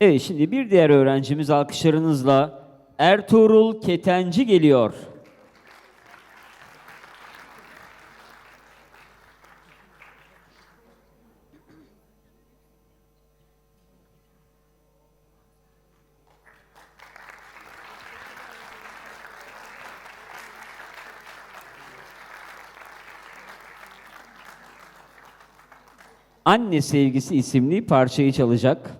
Evet şimdi bir diğer öğrencimiz alkışlarınızla Ertuğrul Ketenci geliyor. Anne Sevgisi isimli parçayı çalacak.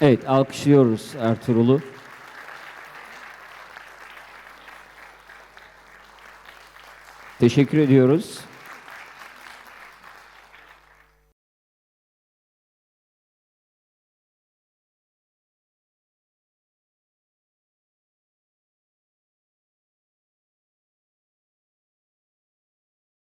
Evet alkışlıyoruz Ertuğrul'u. Teşekkür ediyoruz.